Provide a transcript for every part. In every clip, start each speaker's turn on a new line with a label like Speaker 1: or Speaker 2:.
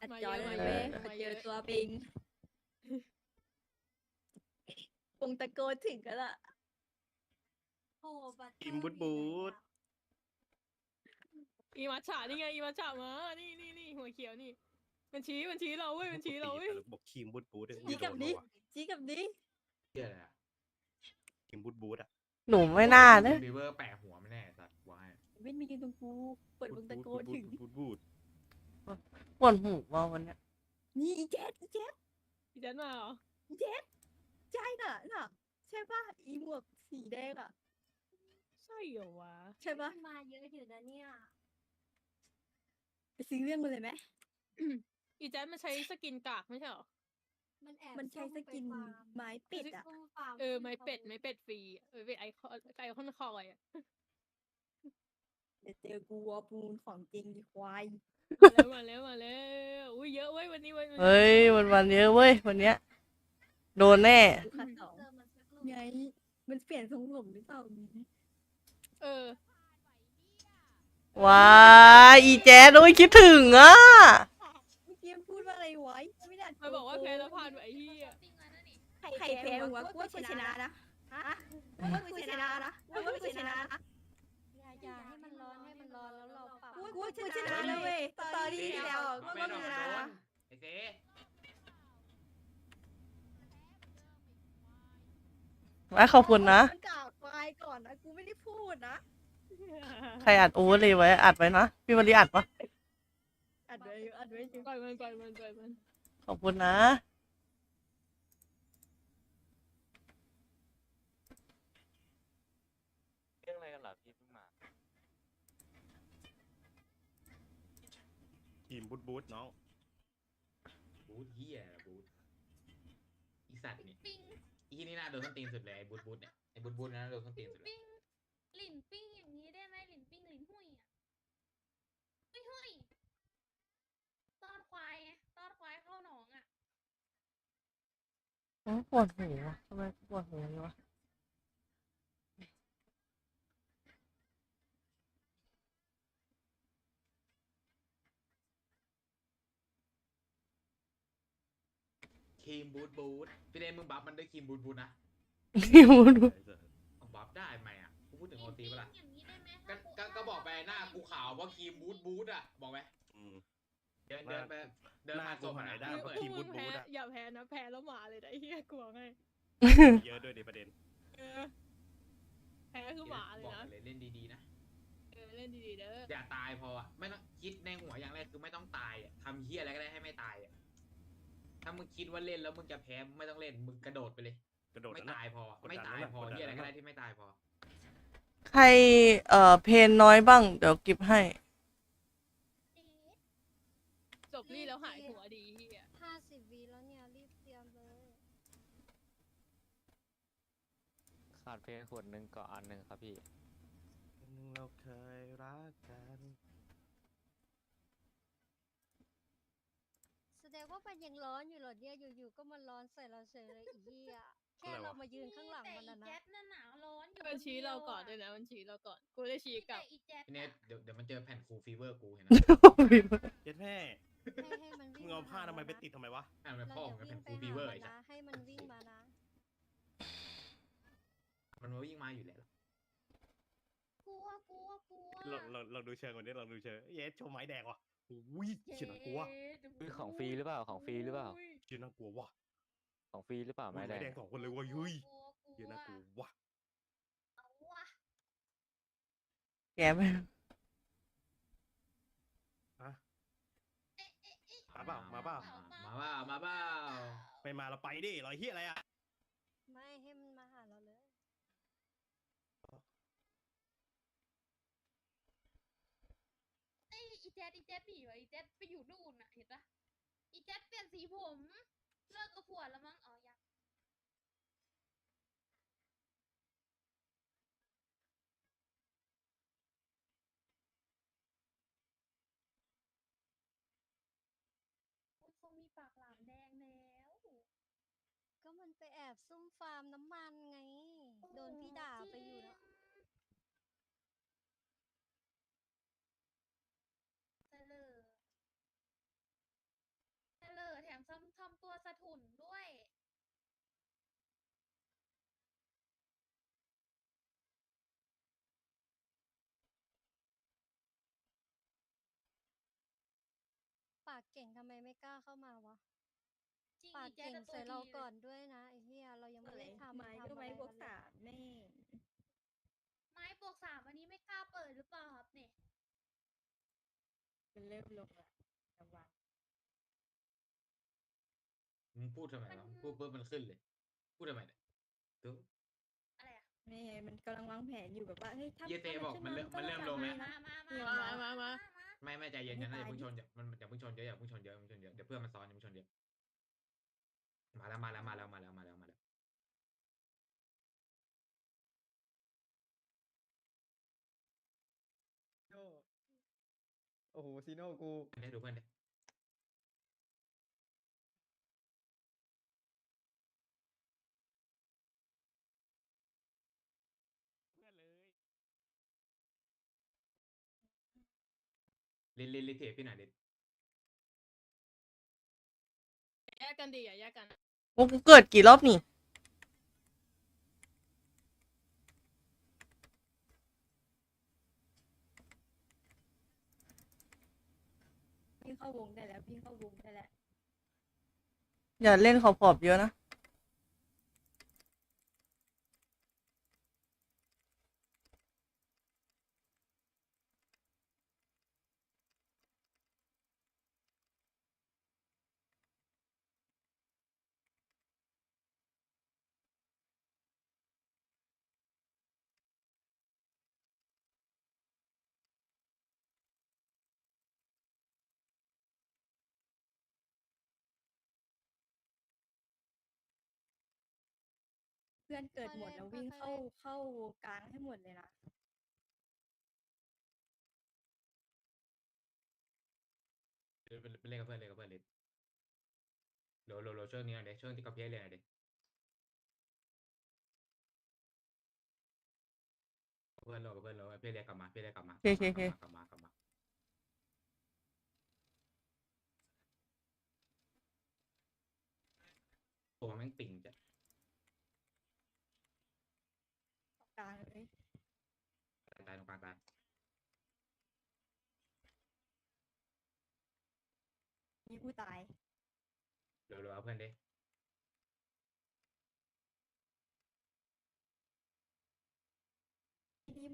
Speaker 1: อัด
Speaker 2: มา
Speaker 1: จอ
Speaker 2: เยอะ
Speaker 1: ได้
Speaker 2: มา
Speaker 1: เล
Speaker 2: เย
Speaker 1: ย
Speaker 2: อะ
Speaker 1: เว้ย
Speaker 2: มา
Speaker 1: เจ
Speaker 2: เย
Speaker 1: อ
Speaker 2: อะ
Speaker 1: ตัวปิงปงตะโกนถึงกันละ
Speaker 3: โอ้บัตร
Speaker 4: ทีมบูทบูท
Speaker 2: อีมัชฉานี่ไงอีมัชฉามานี่นี่นี่หัวเขียวนี่ มันชี้มันชี้เราเว้ยมันชี้เราเว้ย
Speaker 4: บอกทีมบูทบูท
Speaker 1: จี้กับนี้จี้กับนี้
Speaker 5: เชื่ออะไรอะ
Speaker 4: ทีมบูทบูทอะ
Speaker 6: หนูไม่น่าเนอะ
Speaker 5: บีเวอร์แปะหัวไม่แน่สัตว์วาย
Speaker 1: เว้นมียืนตรงกูเปิดปงตะโกนถึง
Speaker 4: บูทบูท
Speaker 6: ปวดหูว่าวันเนี้ย
Speaker 1: นี่อีเจ็ดอีเจ็ด
Speaker 2: พี่แจ๊ดมาเหรอ
Speaker 1: อีเจ็ดใช่น่ะน่ะใช่ป่ะอีหมวกสีแดงอะ
Speaker 2: ใช่เหรอวะ
Speaker 1: ใช่ป่ะ
Speaker 3: มาเยอะอยู่นะเนี่ย
Speaker 1: ไปซื้อเรื่องมาเลยไหม
Speaker 2: อีแจ๊ดมันใช้สกินกากไม่ใช่เหรอ
Speaker 3: มันแอบ
Speaker 1: มันใช้สกินไม้ปิดอะ
Speaker 2: เออไม้เป็ดไม้เป็ดฟรีอะเออเป็นไอคอนไอคอนคอยอะ
Speaker 1: เดี๋ยวเจอกูวอปูนของจริงดีควาย
Speaker 2: มาแล้วมาแล้วมาแล้วอุ้ยเยอะเว้ยวันนี้วันนี้
Speaker 6: เฮ้ยวันวันเยอะเว้ยวันเนี้ย โดนแน่
Speaker 1: กูคัดสอง
Speaker 3: เจอมันสักลูก
Speaker 1: ไงมันเปลี่ยนทรงผมหรือเปล่ามี
Speaker 2: เออ
Speaker 6: ว้ายอีแจ๊ดโอ้ยคิดถึงอะ
Speaker 1: เมื่อกี้มันพูดว่าอะไรไว้ไม่ได้
Speaker 2: มันบอกว่าแพ้แล้วผ่านไหวเฮีย
Speaker 1: ใครแพ้วะกูว่ากูชนะนะฮะกูว่ากูชนะนะกูว่ากูชนะนะ กูว่ากูชนะแล้วเว้ยตอนนี้แล้วอะกู
Speaker 5: ไม่
Speaker 1: ว่า
Speaker 5: ต้
Speaker 1: กู
Speaker 5: อง
Speaker 1: ช
Speaker 5: โด
Speaker 1: นะ
Speaker 5: น
Speaker 1: นะ
Speaker 5: ไอ้เจ๊
Speaker 6: ว้ายขอบคุณนะ
Speaker 1: มันกล่าวไปก่อนนะกูไม่ได้พูดนะ
Speaker 6: ใครอัดโอเวอร์เลยไว้อัดไว้นะ พี่วันนี้อัดปะ
Speaker 1: อัดไว้อยู่อัดไว้อยู่
Speaker 2: ปล่อยมันปล่อยมันปล่อยมัน
Speaker 6: ขอบคุณนะ
Speaker 7: เรื่องอะไรกันเหรอพี่เพิ่งมา
Speaker 4: ทีม บูทบูทน้อง
Speaker 5: บูทเฮียบูทอีสัตว์นี่อีนี่น่าโดนส้นตีนสุดเลยไอ้บูทบูทเนี่ยไอ้บูทบูทน่าโดนส้นตีนสุดเลย
Speaker 8: ปิ้งหลินปิ้งอย่างนี้ได้ไหมหลินปิ้งหลินหุยอะเฮ้ยเฮ้ยตอนควายไงตอนควายเข้าหนองอะ
Speaker 6: โอ้ยปวดหูอะทำไมปวดหูอย่างนี้วะ
Speaker 5: รีมบูทบูทพี่เดนมึงบัฟมันด้วยครีมบูทบูทนะ
Speaker 6: พี่พูด
Speaker 5: เอาบัฟได้ไหมอะกูพูดถึง
Speaker 8: ห
Speaker 5: โอ
Speaker 8: ลิน
Speaker 5: ตี
Speaker 8: ปิ้ง
Speaker 5: เปะล่า
Speaker 8: อย่างนี้ได้ไหม
Speaker 5: ก็
Speaker 8: ถ้า
Speaker 5: ก็ก็บอกไปหน้ากูขาวเพราะครีมบูทบูทอะบอกไหม
Speaker 4: อืม
Speaker 5: เดินเดินไปเดิน
Speaker 4: หน้า
Speaker 5: มา
Speaker 4: กู
Speaker 5: ส่ง
Speaker 4: หายได้
Speaker 5: ได้
Speaker 2: พว
Speaker 5: เปิ
Speaker 2: ก
Speaker 5: ด
Speaker 4: ทีม
Speaker 2: มึ
Speaker 4: บู
Speaker 2: ง
Speaker 4: ทบู
Speaker 2: แพ้
Speaker 4: ทอะ
Speaker 2: อย่าแพ้นะแพ้แล้วหมาเลยนะไอ้เฮียกลัวไง
Speaker 4: เยอะด้วยในประเด็น
Speaker 2: เออแพ้คือหมาเลย
Speaker 5: บอก
Speaker 2: นะ
Speaker 5: ไปเลยเล่นดีๆนะ
Speaker 2: เออเล่นดีๆเด้อ
Speaker 5: อย่าตายพออะไม่ต้องคิดในหัวอย่างแรกคือไม่ต้องตายอะทำเฮียอะไรก็ได้ให้ไม่ตายอะ ถ้ามึงคิดว่าเล่นแล้วมึงจะแพ้มึงไม่ต้องเล่นมึงกระโดดไปเลย
Speaker 4: กระโดด
Speaker 5: ไม่
Speaker 4: แล้วนะ
Speaker 5: ตายพอ
Speaker 4: กดดัน
Speaker 5: ไม่ตาย
Speaker 4: แล้วนะ
Speaker 5: พอก
Speaker 4: ดดัน
Speaker 5: เฮียอะไรก็
Speaker 4: แล้ว
Speaker 5: ได้
Speaker 4: นะ
Speaker 5: ที่ไม่ตายพอ
Speaker 6: ใครเอ่อเพนน้อยบ้าง เดี๋ยวกิฟให้
Speaker 8: เอ๊ะ
Speaker 2: จบรี่แล้วหายหัวดีเฮีย
Speaker 3: ห้าสิบวีแล้วเนี่ย รีบเตรียมเลย
Speaker 7: ขาดเพลงขวดหนึ่งเกาะอันหนึ่งครับพี่
Speaker 4: เราเคยรักกัน
Speaker 3: แส ดงว่ามันยังร้อนอยู่เหรอเนี่ยอยู่ๆก็มาร้อนใส่เราเฉยเลยอีเหี้ยแค่เรามายืนข้างหลัง
Speaker 8: แต่
Speaker 3: มัน
Speaker 8: อี
Speaker 3: นะ
Speaker 8: แจ๊
Speaker 3: นะ
Speaker 8: ดน่ะหนาวร้อนอยู่
Speaker 2: มันชี้เราก่อน
Speaker 8: ค
Speaker 2: ด้วย
Speaker 8: ดีวะ
Speaker 2: นะมันชี้เราก่อน กูได้ชี้กลับ
Speaker 8: แต่อีแจ๊ด
Speaker 5: พี่เนท
Speaker 8: น่ะ
Speaker 5: เดี๋ยวเดี๋ยวมันเจอแผ่นฟูลฟีเวอร์กูเห็นไหม
Speaker 4: เย็ดแม่
Speaker 3: ให้ให้มันวิ่
Speaker 4: มึ
Speaker 3: ง
Speaker 4: งเอาผ้าทำไมไป
Speaker 3: นะ
Speaker 4: ติดทำไมวะ
Speaker 5: อ่านไป
Speaker 3: เรา
Speaker 5: พ่อ
Speaker 3: อ
Speaker 5: ของ
Speaker 3: ย่า
Speaker 5: แผ่
Speaker 3: วิ่
Speaker 5: น
Speaker 3: ง
Speaker 5: ฟู
Speaker 3: ไป
Speaker 5: ลฟี
Speaker 3: หา
Speaker 5: เวอร์
Speaker 3: มั
Speaker 5: ไอ้
Speaker 3: น
Speaker 5: สัส
Speaker 3: นะให้มันวิ่งมานะ
Speaker 5: มันมาวิ่งมาอยู่แล้ว
Speaker 8: กลัวกลัวกลัว
Speaker 4: เราเราเราดูเชิงก่อนดิเราดูเชิงเย็ดโชว์ไม้แดงว่ะ อุ้ยเฉียดน่ากลัว
Speaker 8: เย้
Speaker 7: อุ๊ยของฟรีหรือเปล่าของฟรีหรือเปล่า
Speaker 8: ย
Speaker 4: เฉียดน่ากลัวว่ะ
Speaker 7: ของฟรีหรือเปล่า
Speaker 4: อุ้ย
Speaker 7: ไม้แด
Speaker 4: ไม้
Speaker 7: ง
Speaker 4: แดงสองคนเลยเว้ยเฮ้ย
Speaker 8: กลัวก
Speaker 4: เฉียด
Speaker 8: ลัว
Speaker 4: น่ากลัวว่ะ
Speaker 8: เอาว่ะ
Speaker 6: แกไม่
Speaker 4: ฮะ
Speaker 8: เอ๊ะเอ๊ะเอ๊ะ
Speaker 4: มาเปล่ามาเปล่า
Speaker 5: มาเปล่ามาเปล่า
Speaker 4: ไม่มาเราไปดิรอยเฮียอะไรอะ
Speaker 3: ไม่ให้มันมาหาเราเลย
Speaker 8: เอ้ยอี แจ๊ดอีแจ๊ดหนีวะอีแจ๊ดไปอยู่นู่นน่ะเห็นปะอีแจ๊ดเปลี่ยนสีผมเลิกกับผัวแล้วมั้งอ๋อยังโอ้ยคงมีปากหลามแดงแล้ว
Speaker 3: ก็มันไปแอบซุ่มฟาร์มน้ำมันไง โดนพี่ด่าไปอยู่แล้ว
Speaker 8: เสลอ ตัวสะถุนด้วย
Speaker 3: ปากเก่งทำไมไม่กล้าเข้ามาวะ
Speaker 8: จริง
Speaker 3: ปาก
Speaker 8: อีแจ๊
Speaker 3: เก่ง
Speaker 8: ก็ตัว
Speaker 3: ใส่เรา
Speaker 8: ดีลย
Speaker 3: ก่อนด้วยนะไอ้เหี้ยเรายังไม่
Speaker 1: อะไร
Speaker 3: ได้ทำ
Speaker 1: ไม้
Speaker 3: ทำ
Speaker 1: ก็ไม้
Speaker 3: อะไร
Speaker 1: บวก
Speaker 3: มันเลย
Speaker 1: สามแน่
Speaker 8: ไม้บวกสามอันนี้ไม่กล้าเปิดหรือเปล่าครับเนี่ย
Speaker 1: เป็นเริ่มลงละระวัง
Speaker 5: มึงพูดทำไมวะพูดปุ๊บมันขึ้นเลย พูดทำไมเนี่ยตุ๊
Speaker 8: อะไรอะ
Speaker 1: แม่มันกำลังวางแผนอยู่แบบว่าเฮ้ยถ้า
Speaker 5: เยเต
Speaker 1: ถ้า
Speaker 5: บอก
Speaker 1: ขึ้
Speaker 5: มันเริ่ม
Speaker 1: ก็
Speaker 5: มันเริ่ม
Speaker 1: ต้
Speaker 5: ล
Speaker 1: อง
Speaker 5: งแล้ว
Speaker 1: ทำ
Speaker 8: มา
Speaker 1: นะ
Speaker 8: มามา
Speaker 2: มามามา
Speaker 5: ไม่ไม่ใจเย็นนะ
Speaker 1: ไม่
Speaker 5: อย่า
Speaker 1: ตาย
Speaker 5: เพิ่งชน
Speaker 1: ดิ
Speaker 5: อย่ามันอย่าเพิ่งชนเยอะ อย่าเพิ่งชนเยอะอย่าเพิ่งชนเยอะเดี๋ยวเพื่อนมันซ้อนอย่าเพิ่งชนเยอะมาแล้วมาแล้วมาแล้วมาแล้วมาแล้วมาแล้ว
Speaker 9: โอ้โหซีโน่กู
Speaker 5: เดี๋ยวดูเพื่อนดิ
Speaker 7: เพื่อนเลย
Speaker 5: ลินลินลินเทพี่หน่อยดิ
Speaker 2: แกกันดีอย่าแยกกัน
Speaker 6: โอ้กูเกิดกี่รอบนี่
Speaker 1: พี่เข้าวงได้แล้ว พี่เข้าวงได้แล้ว
Speaker 6: อย่าเล่นขอบขอบๆเยอะนะ
Speaker 1: พื่อนเกิดหมด
Speaker 3: ค่อยเล่น
Speaker 1: แล้ววิ่ง
Speaker 3: ค่อย
Speaker 1: เข้า
Speaker 3: ๆเล่น
Speaker 1: เข้ากลางให้หมดเลยนะ
Speaker 5: เดี๋ยวไปไปเล่นกับเพื่อนเล่นกับเพื่อนเลยโหลโหลโหลช่วงนี้หน่อยดิช่วงที่กับเพียเรียนหน่อยดิเพื่อนโหลกับเพื่อนโหลเพียเรียกกลับมาเพียเรียกกลับมา
Speaker 6: โอเคโอเคโอเค
Speaker 5: กลับมากลับมากลับมาตัวแม่งปิ่งจะ
Speaker 1: กลางเลย
Speaker 5: ตายตายตรงกลางตาย
Speaker 1: มี ผู้ตาย
Speaker 5: เร็วๆเอาเพื่อนดิ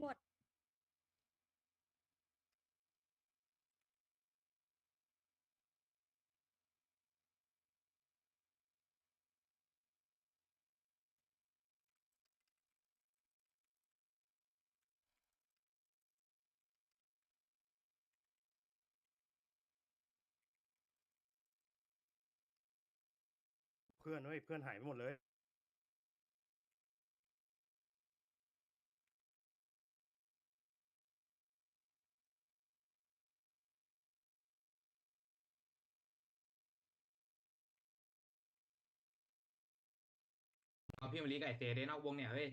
Speaker 1: หมด
Speaker 4: เพื่อนเว้ยเพื่อนหายไปหมดเลย
Speaker 5: เอาพี่มาลีกับไอเจเดนอกวงเนี่ยเฮ้ย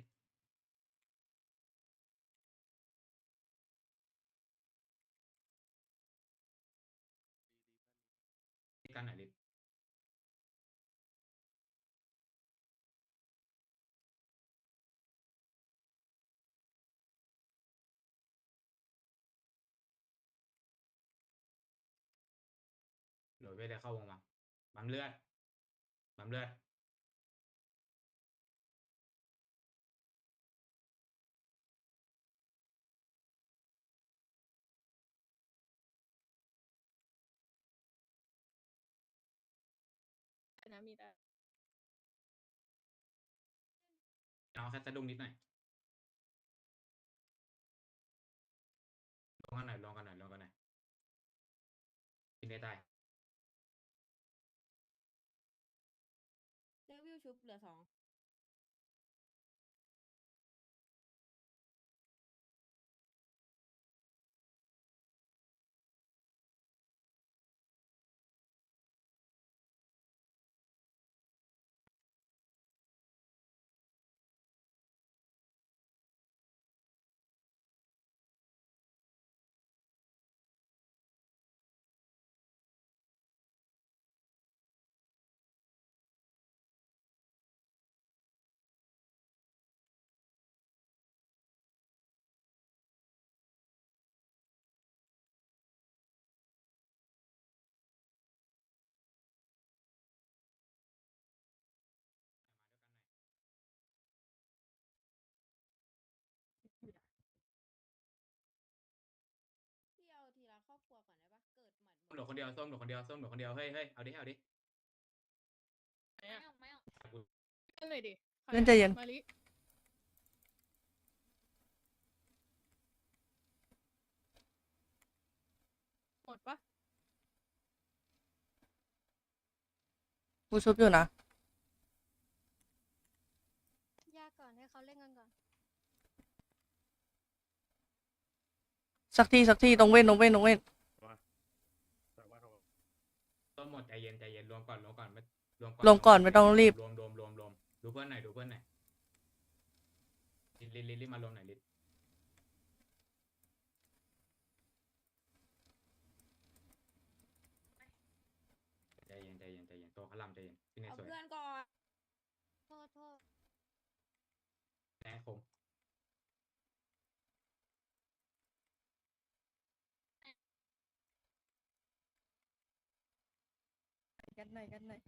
Speaker 5: โหลดไปเลยเข้าวงมาบัมเลือดบัมเลือด
Speaker 2: นะมีแต่
Speaker 5: เอาแค่สะดุ้งนิดหน่อยลองกันหน่อยลองกันหน่อยลองกันหน่อยกินได้ตาย
Speaker 1: เลือกวิ วชุบเหลือสอง
Speaker 5: ส้มเหลือคนเดียวส้มเหลือคนเดียวส้มเหลือคนเดียวเฮ้ยเฮ้ยเอาดิเอาดิ
Speaker 2: ไหน
Speaker 8: ไม่
Speaker 2: อะ
Speaker 8: ออกไม่ออก
Speaker 2: เล่นเลยดิ
Speaker 6: เล่นใจเย็น
Speaker 2: มาลิหมดปะ
Speaker 6: กูชุบอยู่นะ
Speaker 3: ยากก่อนให้เขาเล่นกันก่อน
Speaker 6: สักทีสักทีตรงเว้นตรงเว้นตรงเว้น
Speaker 4: แต่ว่าเรา
Speaker 5: ส้มหมดใจเย็นใจเย็นรวมก่อนรวมก่อนไม่ รวมก่อน
Speaker 6: ลงก่อนไม่ต้องรีบ
Speaker 5: รวมรวมรวมรวมดูเพื่อนหน่อยดูเพื่อนหน่อยลินลินลินลินมารวมหน่อยลินใจเย็นใจเย็นใจเย็นโตเขาลำใจเย็นพี่เนย
Speaker 1: เอา
Speaker 5: สวย
Speaker 1: เพื่อนก่อน
Speaker 3: โทษโทษ
Speaker 5: แน่คม
Speaker 1: กันหน่อยกันหน่อย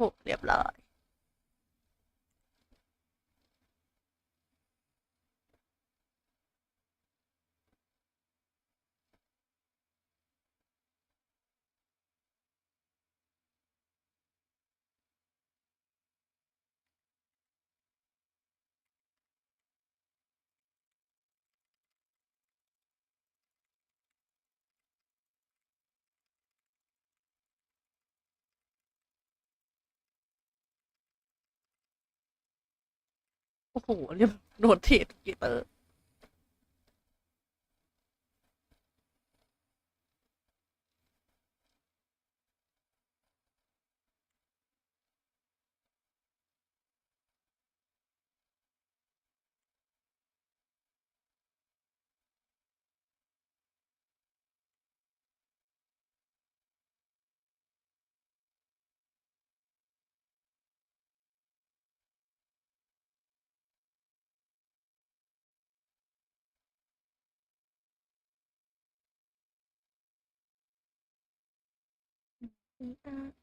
Speaker 6: หกเรียบร้อย โอ้โหเรียบโดดเทรดกีเตอร์
Speaker 5: ไป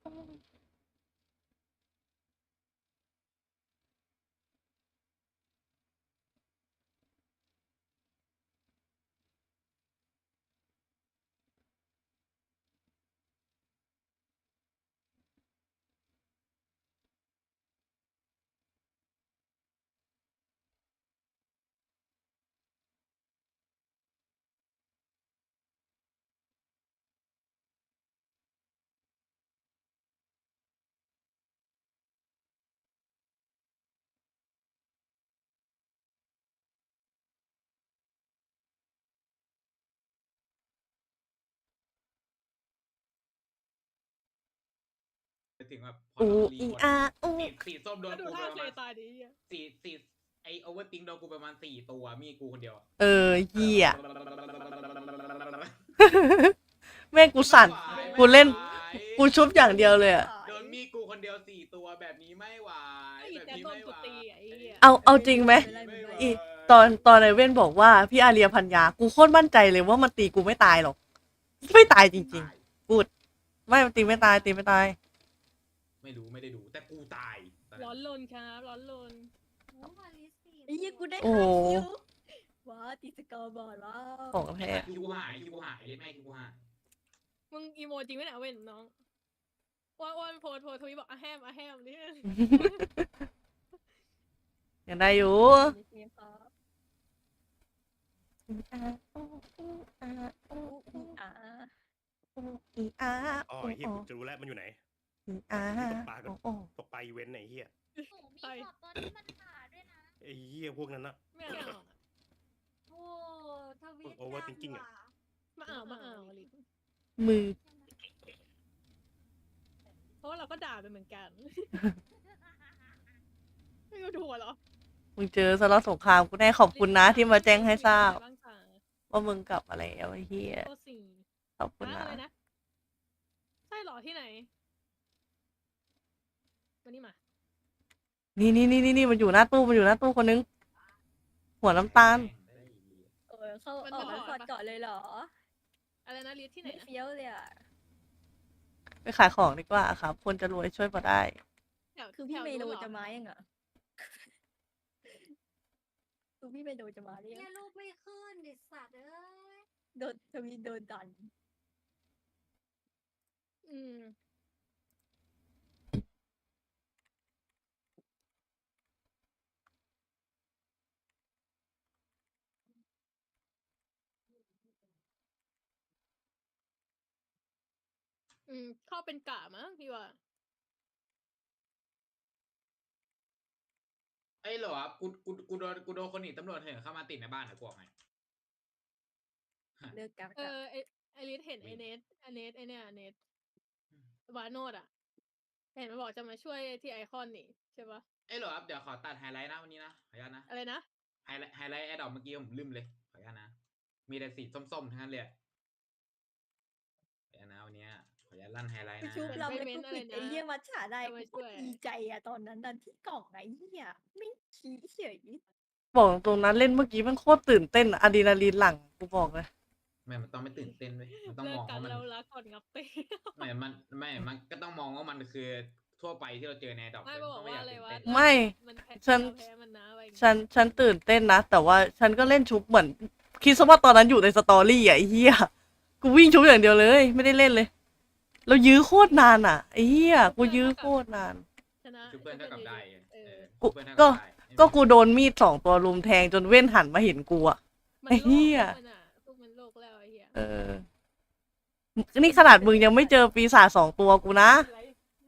Speaker 5: ถึงแบบพอ
Speaker 6: อู
Speaker 5: เรารี
Speaker 6: อี
Speaker 5: หมด
Speaker 6: อาอู
Speaker 5: สีสีส้มโดน
Speaker 2: ก็ดู
Speaker 5: กูไป
Speaker 2: ท่า
Speaker 5: ประ
Speaker 2: เค
Speaker 5: มาณ
Speaker 2: ตายดิเหี้ย
Speaker 5: สี่สี่ไอโอเวอร์ติงโดนกูไปประมาณสี่ตัวมีกูคนเดียวอะ
Speaker 6: เออเหี้ยแม่งกูสั่น กูเล่น กูชุบอย่างเดียวเลยอะ
Speaker 5: โดนมีกูคนเดียวสี่ตัวแบบนี้ไม่ไหว
Speaker 2: ไอ้
Speaker 5: แบบ
Speaker 2: แต่
Speaker 5: นี้
Speaker 2: โดน
Speaker 5: ไม่
Speaker 2: กู
Speaker 5: ไหว
Speaker 2: ตีไอ้เหี้ย
Speaker 6: เอาเอาจริงไหม
Speaker 5: ไม่ไหว
Speaker 6: อีตอนตอนไอเว่นบอกว่าพี่อาเรียพันยา กูโคตรมั่นใจเลยว่ามันตีกูไม่ตายหรอก ไม่ตายจริงๆไม่มันตีไม่ตายตีไม่ตาย
Speaker 5: ไม่รู้ไม่ได้ดู แต่กูตายตอนนั้น
Speaker 2: ร้อนลนครับร้อนลน
Speaker 3: โอ้มาลิสี่
Speaker 1: ไอ้ยี่กูได้
Speaker 6: โอ้
Speaker 1: ห้า
Speaker 6: โห
Speaker 1: คิวว้าตีสกอร์บอร์ดว้าว
Speaker 6: ของแท้
Speaker 5: คิวกูหายคิวกูหายเลยแม่คิวกูหาย
Speaker 2: มึงอีโมจริงไหมเนี่ยเว้นน้องว่าว่าโพสโพสทวีตบอกอะแฮมอะแฮมนี่
Speaker 6: ยังได้อยู่
Speaker 1: ในเกมครับ
Speaker 6: อีอา
Speaker 4: อ๋อไอ้เฮียกูจะรู้แล้วมันอยู่ไหน
Speaker 6: อีอา
Speaker 4: ปลากับ
Speaker 6: โอ้
Speaker 4: ตกปลาอีเวนต์ไหนเฮีย
Speaker 8: หนูมีขอบตัวที่มันขาด้วยนะ
Speaker 4: ไอ้เฮียพวกนั้นนะ
Speaker 2: ไม่เอาอะ
Speaker 3: โอ้ทวีต
Speaker 4: Overthinking อะ
Speaker 2: มาเอามาเอาลิ
Speaker 6: มือ
Speaker 2: เพราะว่าเราก็ด่าไปเหมือนกัน ไม่รู้ถั่วเหรอ
Speaker 6: มึงเจอสล็อตสงครามกูแน่ขอบคุณนะที่มาแจ้งให้ทราบ
Speaker 2: บ้างจ้า
Speaker 6: ว่ามึงกลับมาแล้วไอ้เฮีย
Speaker 2: โคตรสี่
Speaker 6: ขอบคุณ
Speaker 2: นะ
Speaker 6: นะ
Speaker 2: อะไรนะ ใช่เหรอที่ไหน มานี่มา
Speaker 6: นี่นี่นี่นี่นี่มันอยู่หน้าตู้มันอยู่หน้าตู้คนนึง หัวน้ำตาล
Speaker 1: เออเข้า
Speaker 2: มัน
Speaker 1: ออก
Speaker 2: มัน
Speaker 1: แล้ว
Speaker 2: ถ
Speaker 1: ถ
Speaker 2: อ
Speaker 1: อ
Speaker 2: ด
Speaker 1: ด
Speaker 2: ปะ
Speaker 1: เกาะเลยเหรอ
Speaker 2: อะไรนะลิสที่ไหน
Speaker 1: ไม่
Speaker 2: นะ
Speaker 1: เฟี้ยวเลยอะ
Speaker 6: ไปขายของดีกว่าครับ คนจะรวยช่วยพอได้
Speaker 2: แถว
Speaker 1: คือพี่
Speaker 2: แถว
Speaker 1: เมโล
Speaker 2: นู้นหรอ
Speaker 1: จะมายังอะคือพี่เมโลจะมาหรือ
Speaker 3: เนี่
Speaker 1: ยั
Speaker 3: ย
Speaker 1: ง
Speaker 3: ลูกไม่ขึ้นดิสัตว์เอ้ย
Speaker 1: โดนทวีโดนดัน
Speaker 2: อืม อืมเข้าเป็นกะมั้งพี่ว่า
Speaker 5: ไอ้ยเหรอกูกูกูโดนกูโดนคนหนีตำรวจเถื่อนเข้ามาติดในบ้านเหรอกวกไง
Speaker 1: เลิกกัน
Speaker 2: เออไอไอลิสเห็นไอเนสไอเนสไอเนี่ยเนสวาโนดอะ เห็นมันบอกจะมาช่วยที่ไอคอนนี่ใช่ปะ
Speaker 5: ไอ้ยเหรอเดี๋ยวขอตัดไฮไลท์นะวันนี้นะขออนุญาตนะ
Speaker 2: อะไรนะ
Speaker 5: ไฮไลท์ไฮไลท์แอดดอกเมื่อกี้ผมลืมเลยขออนุญาตนะ มีแต่สีส้มๆทั้งนั้นเลยอะขออนุญาตนะวันเนี้ยขออนุ ญาตลั่นไฮไลท์
Speaker 1: กู
Speaker 5: นะ
Speaker 1: ชุบเราแล้วกูปิดไอ้เหี้ยมัจฉาได้
Speaker 2: จะมา
Speaker 1: กู
Speaker 2: ช่วย
Speaker 1: ดีใจอะตอนนั้นดันที่กล่องไอ้เหี้ยไม่ขี้เฉย
Speaker 6: บอกตรงนั้นเล่นเมื่อกี้มันโคตรตื่นเต้นอะอะดรีนาลีนหลั่งกูบอกเลย
Speaker 5: ไม่มันต้องไม่ตื่นเต้นเว้ยมันต้อง
Speaker 2: เลิ
Speaker 5: ม
Speaker 2: ก
Speaker 5: อง
Speaker 2: กัน
Speaker 5: ว่ามัน
Speaker 2: แล้วรักก่อนงับเต้
Speaker 5: ไม่มันไม่มันก็ต้องมองว่ามันคือทั่วไปที่เราเจอในดอก
Speaker 2: ไม่
Speaker 5: เลย
Speaker 2: บอก
Speaker 5: ไม่
Speaker 2: ว่า
Speaker 5: อยาก
Speaker 2: อะไร
Speaker 5: ตื่น
Speaker 2: วะ
Speaker 5: เต้น
Speaker 6: ไม่
Speaker 2: มันแพ้
Speaker 6: ฉัน
Speaker 2: เราแพ้มันนะอะไรอย่างเงี้ย
Speaker 6: ฉันฉันตื่นเต้นนะ แต่ว่าฉันก็เล่นชุบเหมือน คิดซะว่าตอนนั้นอยู่ในสตอรี่อะไอ้เหี้ยกูวิ่งชุบอย่างเดียวเลย ไม่ได้เล่นเลย เรายื้อโคตรนานอะไอ้เหี้ยกูยื้อโคตรนาน
Speaker 2: ชนะ
Speaker 5: ชุบเพื่อนเท่ากับได้
Speaker 2: เอ
Speaker 5: เอ
Speaker 2: อ
Speaker 5: อ
Speaker 6: กู
Speaker 5: ชุบเพื่อนเท่า
Speaker 6: ก็
Speaker 5: กับได้
Speaker 6: ก็กูโดนมีดสองตัวรุมแทงจนเว้นหันมาเห็นกูอะ
Speaker 2: มัน
Speaker 6: ไอ้เหี้ย
Speaker 2: โลกมันอะพวกมันโลกแล้วไอ้เหี้ย
Speaker 6: เออ นี่ขนาดมึงยังไม่เจอปีศาจสองตัวกูนะ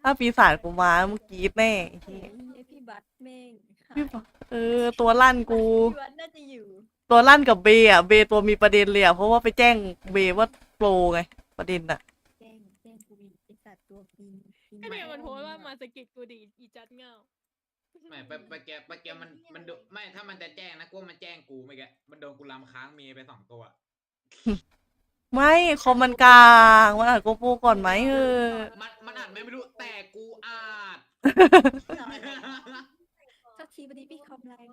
Speaker 6: ถ้าปีศาจกูมาเมื่อกี้แน่ไอ้
Speaker 1: ไอ้
Speaker 6: เหี้ย
Speaker 1: เหี้ยพี่บัตแม่งหาย
Speaker 6: พี่บอกเออ ตัวลั่นกู
Speaker 1: พี่บัตน่าจะอยู่
Speaker 6: ตัวลั่นกับเบย์อะ เบย์ตัวมีประเด็นเลยอะ เพราะว่าไปแจ้งเบย์ว่าโปรไง ประเด็นอะ
Speaker 1: แจ้งแจ้งกูมีไอสัตว์ตัวปีนปี
Speaker 2: ก็เนี่ยมันโพสต์ว่า
Speaker 1: แมา
Speaker 2: สะกิดกูดีอีจัดเงา
Speaker 5: ไม่ไปไปแกไปแกมันมันโดไม่ถ้ามันจะแจ้งนะกูว่ามันแจ้งกูไม่แกมันโดนกูลำค้างเมียไปสองตัว
Speaker 6: ไม่คอมมันกลางมันอ่านโกโปรก่อนไหมเออ
Speaker 5: มันมันอาจไม่รู้แต่กูอาจ
Speaker 1: สักทีวันนี้พี่คอมไลน์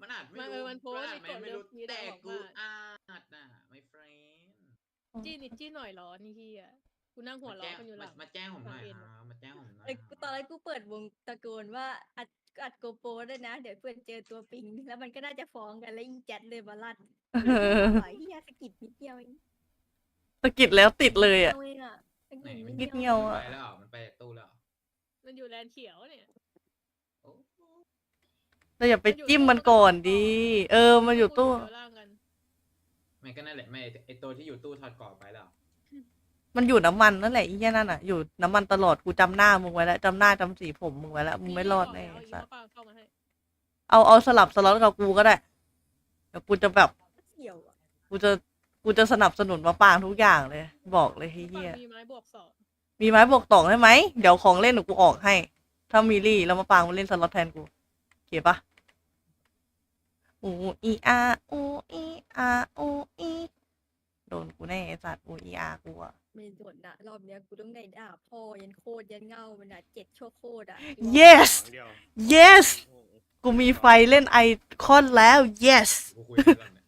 Speaker 5: มันอาจไม่
Speaker 2: มันเอ
Speaker 5: รู้
Speaker 2: อมันโพสต์
Speaker 5: อาจ
Speaker 2: ในกฎ
Speaker 5: ไม่
Speaker 2: เลิ
Speaker 5: รู้
Speaker 2: ฟนี้
Speaker 5: แต่
Speaker 2: บอก
Speaker 5: กู
Speaker 2: ว่า
Speaker 5: อาจน่ะ my friend
Speaker 2: จี้นิดจี้หน่อยเหรอนี่เฮีย กูนั่งหัว
Speaker 5: มา
Speaker 2: เราะ
Speaker 5: แจ้ง
Speaker 2: กันอยู่หลัง
Speaker 5: มาแจ้งผมหน่อย
Speaker 2: ฟังเอง
Speaker 5: ครับมาแจ้งผมหน่อย
Speaker 1: เอ้ยกูตอนแรกกูเปิดวงตะโกนว่าอัดอัดโกโปรด้วยนะ เดี๋ยวเพื่อนเจอตัวปิง แล้วมันก็น่าจะฟ้องกันแล้วอีแจ็ดเลยมาลั่นไอ้เหี้ยสะกิดนิดเดียวเอง
Speaker 6: สะกิดแล้วติดเลยอะ
Speaker 1: เอาเองอะสะ
Speaker 5: ไหน
Speaker 1: กิด
Speaker 5: มัน
Speaker 1: นิด
Speaker 6: นิด
Speaker 1: เดี
Speaker 6: เดี
Speaker 1: ย
Speaker 6: ยวว
Speaker 5: ไป
Speaker 6: อะ
Speaker 5: แล้วเหรอมันไปจากตู้แล้วเหรอ
Speaker 2: มันอยู่แลนด์เขียวเนี่ย
Speaker 5: โอ้
Speaker 6: เราอย่าไปจิ้มมันก่อนดีเออ มันอยู่ตู้
Speaker 2: กูเดี๋วล่างกัน
Speaker 5: ไม่ก็นั่นแหละ ไม่ไอตัวที่อยู่ตู้ถอดกรอบไปแล้ว
Speaker 6: มันอยู่น้ำมันนั่นแหละอีแค่นั่นอะอยู่น้ำมันตลอดกูจำหน้ามึงไว้แล้วจำหน้าจำสีผมมึงไว้แล้วมึงไม่รอดแน่
Speaker 2: เอา
Speaker 6: ไอ้
Speaker 2: อี
Speaker 6: สัส
Speaker 2: มะปรางเข้ามาให้
Speaker 6: เอาเอาสลับสล็อตกับกูก็ได้เดี๋ยวกูจะแบบ
Speaker 1: เสี่ยวอะ
Speaker 6: กูจะกูจะสนับสนุนมาปางทุกอย่างเลย บอกเลย
Speaker 2: มะ
Speaker 6: เฮี
Speaker 2: ปราง
Speaker 6: ย
Speaker 2: มีไม้บวกสอง
Speaker 6: มีไม้บวกต่องได้ไหม เดี๋ยวของเล่นเดี๋ยวกูออกให้ ถ้ามีรี่แล้วมาปางมาเล่นสล็อตแทนกูโอเคปะอูอีอาอูอีอาอูอีโดนกูแน่ไอ้สัตว์อูอีอากูอะ
Speaker 1: ไม่โดนนะรอบเนี้ยกูต้องได้ด่าพ่อยันโคตรยันเงามันอะเจ็ดชั่วโคตรอะ
Speaker 6: yes
Speaker 4: ครั้งเดียว
Speaker 6: yes กูมีไฟเล่นไอคอนแล้ว yes
Speaker 5: กูคุยกันก่อนเนี่ย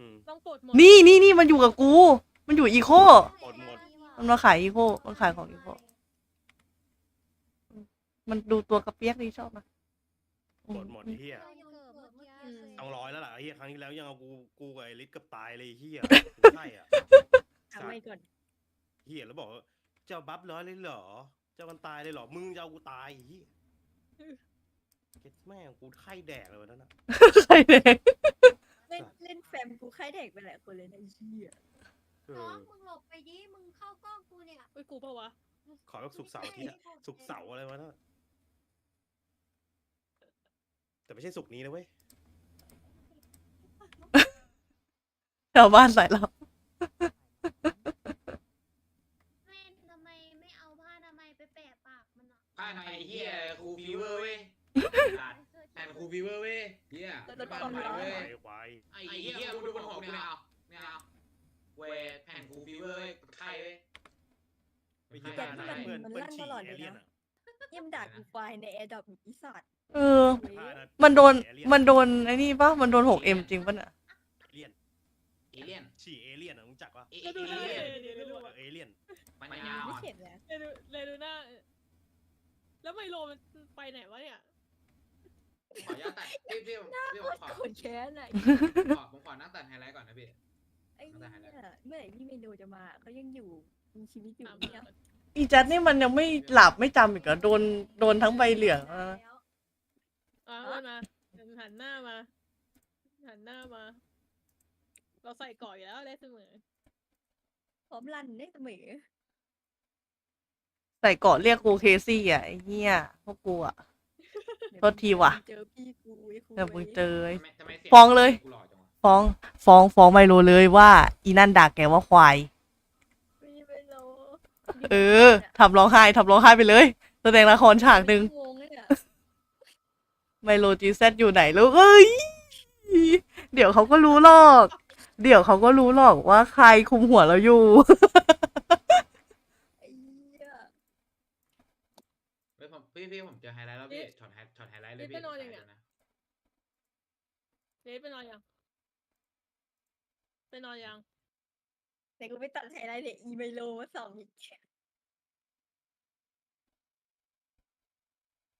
Speaker 4: อืม
Speaker 2: ต้องปลดหมด
Speaker 6: นี่นี่นี่มันอยู่กับกู มันอยู่อีโค
Speaker 4: หมดหมด
Speaker 6: มันมาขายอีโค มันขายของอีโค มันดูตัวกระเปียกดีชอบนะ
Speaker 4: หมดหมดไอ้เฮีย
Speaker 3: เกิดเมื่อกี้
Speaker 2: อืม
Speaker 4: ต้องร้อยแล้วล่ะไอ้เฮียครั้งที่แล้วยังเอากูกูกับไอ้ลิศเกับตายเลยไอ้เฮียใช่อะ
Speaker 1: ทำไมก่อน
Speaker 4: เฮียแล้วบอกว่าเจ้าบัฟร้อยเลยเหรอเจ้ามันตายเลยเหรอ มึงจะเอากูตายไอ้เฮียเก็ดแม่งกูไข้แดกเลยวันนั้นน่ะ
Speaker 6: ใครเนี่ย
Speaker 1: เล่นเล่นแฟมกูค่ายเด็กไปหลายคนเลยนะไอ้เหี้ย
Speaker 4: เอ
Speaker 3: น้อ
Speaker 4: อง
Speaker 3: มึงหลบไปดิ มึงเข้ากล้องกูเนี่ย
Speaker 2: เอ้ยกูเปล่าวะ
Speaker 4: ขอแบบสุกร์เสาร์อาทิตย์อะ สุกร์เสาร์อะไรวะนั่นอะแต่ไม่ใช่สุกร์นี้นะเว้ย
Speaker 6: ชาวบ้านใส่เรา
Speaker 8: แม่ทำไมไม่เอาผ้าทำไมยไปแปะปากมันอะ
Speaker 5: ผ้าในเฮียครูฟีเวอร์เว้ยตัดแทนครูฟีเวอร์เว้ยเฮียบ้านใหม่เว้ย
Speaker 4: ควายควาย
Speaker 5: ไอ้เฮียกูดูบนหัวกูเนี่ยเอาเนี่ยเอาเวทแผ่นครูฟีเวอร์เว้ยไข้เว้ย
Speaker 4: ไม่ใช่ด่านะเพื่อนเพื่อนฉี่เอเลี่ยนอะ
Speaker 1: เยี่ยมด่ากูควายในแอร์ดรอปอีสัตว์
Speaker 6: เออ
Speaker 4: ท่าะ
Speaker 6: มันโดน
Speaker 4: เอเลี่ย
Speaker 6: มันโดนไอ้นี่ปะมันโดนหกเอ็มจริงปะเนี่ย
Speaker 4: เอเลี่ยน
Speaker 5: เอเลี่ยน
Speaker 4: ฉี่เอเลี่ยนอะมึงจักปะ
Speaker 5: เอ
Speaker 2: แล้ว
Speaker 5: เอ
Speaker 2: ดูหน้า
Speaker 5: เลี่ยน
Speaker 2: เดี๋ยวดู
Speaker 4: เออเอเลี่ยน
Speaker 5: ปัญญาอ่
Speaker 1: ไม่
Speaker 5: อน
Speaker 1: เห็นเลย
Speaker 2: เลยดูเลยดูหน้า แล้วไมโลมันไปไหนวะเนี่ย
Speaker 5: ขออนุญาตตัดพี่พี่ผมพี่ผมขอ
Speaker 1: โคตรแค้นอะ
Speaker 5: ผมขอผมขอนั่งตัดไฮไลท์ก่อนนะพี่
Speaker 1: ไอ้เนี่ยเมื่อไหร่พี่เมโนจะมาเขายังอยู่มีชีวิตอยู่
Speaker 2: ตาม
Speaker 1: เนี่ย
Speaker 2: มา
Speaker 6: อีแจัดนี่มันยังไม่หลับไม่จำอีกเหรอโดนโดนทั้งใบเหลืองแล้วนะ
Speaker 2: อะเพื่อนมาหันหน้ามา หันหน้ามา เราใส่ก่อนอยู่แล้วได้เสมอ
Speaker 1: พร้อมรันได้เสมอ
Speaker 6: ใส่เกาะเรียกกูเคซี่อะไอ้เหี้ยพวกกูอะโทษทีว่ะ
Speaker 1: เจอพี่กูไอ้คุย
Speaker 6: เดี๋ยวมึงเจอไอ้
Speaker 5: ทำไมทำไมเสีย
Speaker 6: ฟ้องเลย
Speaker 5: กูหล่อจังวะ
Speaker 6: ฟ้องฟ้องฟ้องไมโลเลยว่า อีนั่นด่าแกว่าควาย
Speaker 1: พี่เมโน
Speaker 6: เออทำร้องไห้ทำร้องไห้ไปเลยแสดงละครฉากหนึ่ง
Speaker 1: งงเลยเนี่ย
Speaker 6: ไมโลจีแซอยู่ไหนลูกเอ้ยเดี๋ยวเขาก็รู้หรอก เดี๋ยวเขาก็รู้หรอกว่าใครคุมหัวเราอยู่
Speaker 1: ไอ้เหี้ย
Speaker 5: เฮ้ยผม พี่พี่ผมเจอไฮไลท์แล้วพี่ช็อตไฮช็อตไฮไลท์เลยพี่
Speaker 2: นี่ไปนอนยังไง
Speaker 5: ถ่ดูนะ
Speaker 2: เลสไปนอนยังไปนอนยัง
Speaker 1: แต่กูไปตัดไฮไลท์เด็กอีเมโลมาสองอีก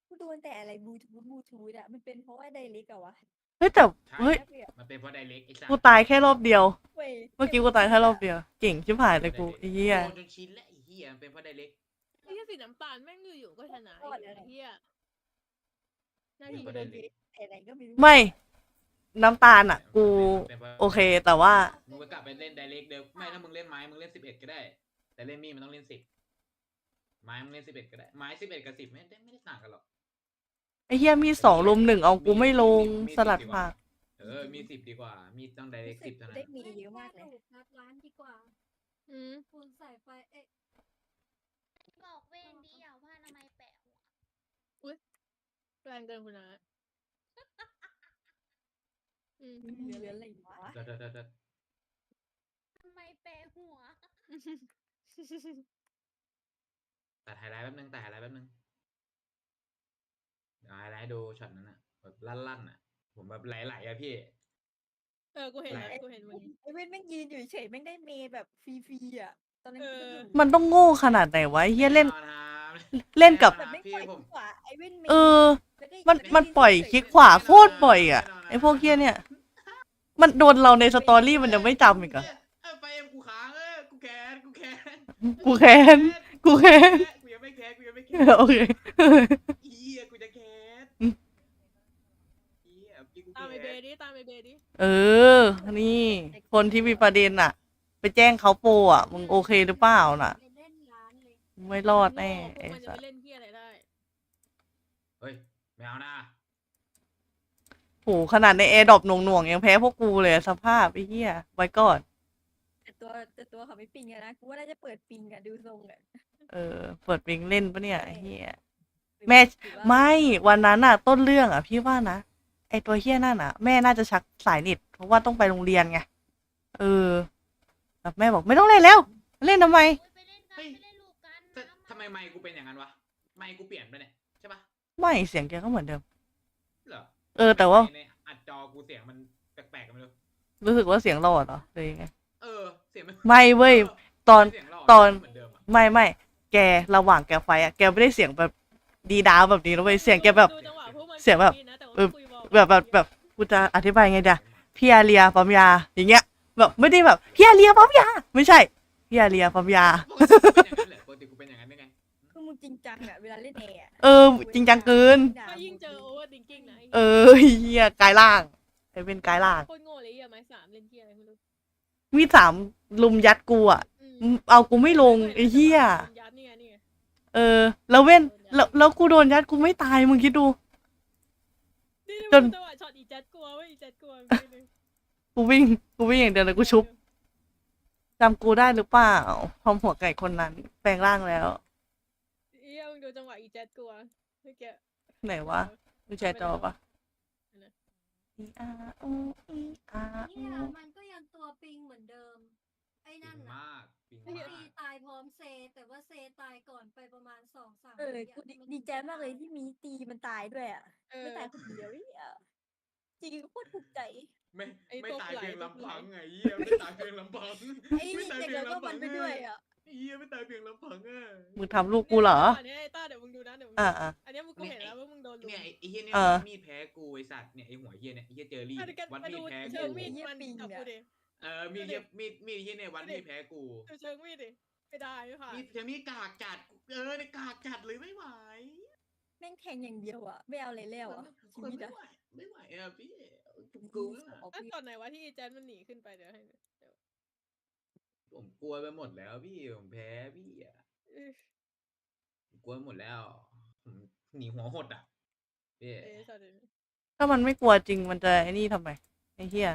Speaker 1: กูโดนแต่อะไรบลูทูธบลูทูธอะมันเป็นเพราะว่าไดเรกอะวะ
Speaker 6: เฮ้ยแต่
Speaker 5: ใช่
Speaker 6: เฮ้ย
Speaker 1: แป๊บเดียว
Speaker 5: มันเป็นเพราะไดเรกไอ้สัส
Speaker 6: กูตายแค่รอบเดียว
Speaker 1: เว้ย
Speaker 6: เมื่อกี้กูตายแค่รอบเดียว เก่งชิบหายเลยกูไอ้เหี้ย
Speaker 5: โดนจนชินแล้วไอ้เหี้ยมันเป็นเพราะไดเรก
Speaker 2: ไอ้เหี้ยสีน้ำตาลแม่งอยู่ๆก็ชนะไอ้เหี้ยนา
Speaker 1: พี่
Speaker 2: ดี
Speaker 1: กูโดนเทอะไรก็ไม่รู้
Speaker 6: ไม่ น้ำตาลอะ กู โอเค แต่ว่า
Speaker 5: มึงก็กลับไปเล่นไดเรกเดิมไม่ถ้ามึงเล่นไม้มึงเล่นสิบเอ็ดก็ได้ แต่เล่นมีดมันต้องเล่นสิบไม้มึงเล่นสิบเอ็ดก็ได้ไม้สิบเอ็ดกับสิบไม่ได้ไม่ได้ต่างกันหรอก
Speaker 6: ไอ้เหี้ยมีสองลมหนึ่งเอากูไม่ลงสลัดผัก
Speaker 5: เออ มีสิบดีกว่า มีต้องไดเรกสิบเท่านั้น
Speaker 1: ได้มีเยอะมากเลย
Speaker 3: นัดร้านดีกว่า
Speaker 2: อืม
Speaker 3: คุณใส่ไฟเอ๊ะ
Speaker 8: บอกเวนดีเอาผ้าอนามัยแปะหัว
Speaker 2: แรงเกินคุณนะอืม
Speaker 1: เหลืออะไรวะ
Speaker 5: เดี๋ยวเดี๋ยวเดี๋ยวเดี๋ยว
Speaker 8: ทำไมแปะหัว
Speaker 5: ตัดไฮไลท์แป๊บนึงตัดไฮไลท์แป๊บนึงเดี๋ยวไฮไลท์ดูช็อตนั้นอะแบบลั่นๆอะผมแบบไหลๆอะพี่
Speaker 2: เออ กูเห็นแล้ว
Speaker 5: ไหน
Speaker 2: กูเห็นมึง
Speaker 1: ไอ้เว้นแม่งยืนอยู่เฉยๆแม่งได้เมย์แบบฟรีๆอะตอนนั้นกูก็อยู่
Speaker 6: มันต้องโง่ขนาดไหนวะไอ้เหี้ยเล่น
Speaker 5: แอครับ
Speaker 6: เล่นกับ
Speaker 1: แต่ไม่
Speaker 5: พี่
Speaker 1: ปล่อย
Speaker 5: ผม
Speaker 1: ขวาไอ้เว้นเมย์
Speaker 6: เออ
Speaker 1: แล้วก็
Speaker 6: มัน
Speaker 1: แล้วก็
Speaker 6: มัน
Speaker 1: ยื
Speaker 6: ปล่อย
Speaker 1: เฉๆ
Speaker 6: คลิกขวาโคตรบ่อยอะไอ้พวกเหี้ยเนี่ย มันโดนเราในสตอรี่มันยังไม่จำอีกเหรอะ
Speaker 5: เออไปเอ็มกูค้างเออกูแค้นกูแค้น
Speaker 6: กูแค้นกูแค้น
Speaker 5: กูยังไม่แค้นกูยังไม่แค้น
Speaker 6: โอเค
Speaker 5: เฮียกูจะแค้นเฮียพี่กู
Speaker 2: ตามไอเบ
Speaker 5: แค้น
Speaker 2: ดิตามไอเบดิ
Speaker 6: เออ นี่ คนที่มีประเด็นอะ ไปแจ้งเขาโปรอะ มึงโอเคหรือเปล่าน่ะ
Speaker 3: ไม่
Speaker 6: รอดแน่
Speaker 2: พว
Speaker 6: ไอ้
Speaker 2: กมันจะ
Speaker 6: สัส
Speaker 2: ไปเล่นเหี้ยอะไรได้
Speaker 5: เฮ้ยไม่เอานะ
Speaker 6: โหขนาดในแอร์ดรอปหน่วงๆยังแพ้พวกกูเลยอะสภาพไอ้เหี้ยไว้ก่อน
Speaker 1: แต่ตัวแต่ตัวเขาไม่ปิงอะนะกูว่าน่าจะเปิดปิงอะดูทรงอะ
Speaker 6: เออ เปิดปิงเล่นปะเนี่ยไอ้เหี้ย
Speaker 1: หรือ
Speaker 6: แม่
Speaker 1: หรือว่า
Speaker 6: ไม่วันนั้นน่ะต้นเรื่องอะพี่ว่านะไอตัวเฮี้ยนั่นอะแม่น่าจะชักสายเน็ตเพราะว่าต้องไปโรงเรียนไงเออแบบแม่บอกไม่ต้องเล่นแล้ว เล่นทำไม
Speaker 5: มไมค์กูเป็นอย่างนั้นวะ ไมค์กูเปลี่ยนไปเนี่ยใช่ปะ
Speaker 6: ไม่เสียงแกก็เหมือนเดิม
Speaker 5: เหรอ
Speaker 6: เออ แต่ว่า
Speaker 5: ในอัดจอกูเสียงมันแปลกๆกันไม่รู้
Speaker 6: รู้สึกว่าเสียงหลอดเหรอเลยงไง
Speaker 5: เออ เสียงมัน
Speaker 6: ไม่เว้ย ตอน
Speaker 5: เสียงหล่
Speaker 6: ตอน
Speaker 5: เหมือนเดิมอะ
Speaker 6: ไม่ไม่แกระหว่างแกไฟอะแกไม่ได้เสียงแบบดีดาวแบบนี้นะเว้ยเสียงแกแบบ
Speaker 2: ดูจังหวะพวกมัน
Speaker 6: เสียงแบบ
Speaker 2: ดีนะแต่ว่า
Speaker 6: เออ
Speaker 2: คุยเา
Speaker 6: แบบแบบแบบกูจะอธิบายไงเดียพี่อาเรียปั๊มยาอย่างเงี้ย แบบไม่ได้แบบพี่อาเรียปั๊มยา ไม่ใช่พี่อาเรียปั๊มยา
Speaker 5: ปกติกูเป็นอย่างนั้นเหรอปกติกูเป็นอย่างนั้นได้ไง
Speaker 1: คือมึ งจริงจังอะเวลาเล่นแอร์อะ
Speaker 6: เออ จริงจังเกิน
Speaker 1: ด่า
Speaker 2: ก็ยิ่งเจอ
Speaker 1: มึ
Speaker 2: โอเวอร์ดิงกิ้งนะไอ้
Speaker 6: เออเฮียกายล่างไอเป็นกายล่าง
Speaker 2: โคตรโง่เลยไอะไม้สามเล่นเหี้ยอะไรไม่รู้
Speaker 6: มีสามลุมยัดกูอะ
Speaker 2: อืม
Speaker 6: เอากูไม่ลงไอ้เหี้ย
Speaker 2: โดนยัดนี่ไงนี่ไง
Speaker 6: เออ แล้วเว้นแล้วแล้วกูโดนยัดกูไม่ตายมึงคิดดู
Speaker 2: นี่
Speaker 6: จน
Speaker 2: จังหวะช็อตอีแจ็ดกลัวเว้ยอีแจ็ดกลัวไม่ได้
Speaker 6: กูวิ่งกูวิ่งอย่างเดียวเลยกูชุบจำกูได้หรือเปล่าพร้อมหัวไก่คนนั้น แปลงร่างแล้ว
Speaker 2: เอี้ยมึงดู จังหวะอีแจ็ดกลัวเมื่อกี้
Speaker 6: ไหนวะดูแชร์จอปะอีอาอูอีอา
Speaker 3: เนี่
Speaker 6: อู
Speaker 3: ยมันก็ยังตัวปิงเหมือนเดิม ไอ้
Speaker 5: ปิ
Speaker 3: นั่น
Speaker 5: ง
Speaker 3: น่ะ
Speaker 5: มากปิง
Speaker 3: ตี
Speaker 5: มาก
Speaker 3: ตายพร้อมเซ แต่ว่าเซตายก่อนไปประมาณสองสาม
Speaker 1: เออ
Speaker 3: วิะ
Speaker 1: กูดี
Speaker 3: น
Speaker 1: ดีใจมากเลยที่มีตีมันตายด้วยอะ
Speaker 2: เออ
Speaker 1: ไม่ตายคนเดียวอีอะจริงโคตรถูกใจ
Speaker 5: ไม่
Speaker 2: ไอ้
Speaker 5: ไม่
Speaker 2: ตัว
Speaker 5: ตาย
Speaker 2: ไหล
Speaker 5: เพียง
Speaker 2: ตัว
Speaker 5: ลำพัง
Speaker 2: ไหล
Speaker 5: ไงเหี้ยไม่ตายเพียงลำพัง
Speaker 1: ไอ้
Speaker 5: ไม่
Speaker 1: นี่
Speaker 5: ตาย
Speaker 1: เด็ก
Speaker 5: เพียง
Speaker 1: แล้วก็
Speaker 5: ลำพั
Speaker 1: มัน
Speaker 5: ง
Speaker 1: ไปด้วยอะ
Speaker 5: เหี้ยไม่ตายเพียงลำพังอะ
Speaker 6: มึงทำลูกกูเหรอ
Speaker 2: อันนี้ไอ้ต้าเดี๋ยวมึงดูนะเดี๋ยวมึง
Speaker 6: อ่า
Speaker 2: ดู
Speaker 6: อ่า
Speaker 2: อันเนี้ยมึงกูเห็นแล้วว่ามึงโดนลุม
Speaker 5: เนี่ยไอ้ไอ้เหี้ยเนี่ย
Speaker 6: เออ
Speaker 5: มีดแพ้กูไอ้สัตว์เนี่ยไอ้หัวเหี้ยเนี่ยไอ้เหี้ยเจอรี่
Speaker 2: อะเดี๋ยวกัน
Speaker 5: วัด
Speaker 2: มา
Speaker 5: มี
Speaker 2: ดู
Speaker 5: ดแพ้
Speaker 2: เชิ
Speaker 5: กู
Speaker 2: งมีด
Speaker 1: เหี้ย
Speaker 2: มัน
Speaker 1: ปิง
Speaker 2: กับ
Speaker 1: เนี่ย
Speaker 2: กูดิ
Speaker 5: เออมีดเหี้ยมีดมีดเหี้ยเนี่ยวัดมีดแพ้กู
Speaker 2: ดูเชิงมีดดิไม่ได้ไม่ผ่าน
Speaker 5: มีดเจอมีดกากจัดเออเนี่ยกากจัดเลยไม่ไหว
Speaker 1: แม่งแทงอย่างเดียวอะ ไม่เอาอะไรแล้วอะชี
Speaker 5: คน
Speaker 1: วิต
Speaker 5: ไม่
Speaker 1: อะ
Speaker 5: ไหวไม่ไหวอะพี่กูกลัวอะ
Speaker 1: ขอ
Speaker 2: อะ
Speaker 1: พี่
Speaker 2: ก่อนไหนวะที่แจนมันหนีขึ้นไปเดี๋ยวให้ดูเดี๋ยว
Speaker 5: ผมกลัวไปหมดแล้วพี่ผมแพ้พี่อะ
Speaker 2: เออก
Speaker 5: ลัวไปหมดแล้วผมหนีหัวหดอะพี่
Speaker 2: เอ๊ะสวัสดี
Speaker 6: ถ้ามันไม่กลัวจริงมันจะไอ้นี่ทำไมไอ้เหี้ย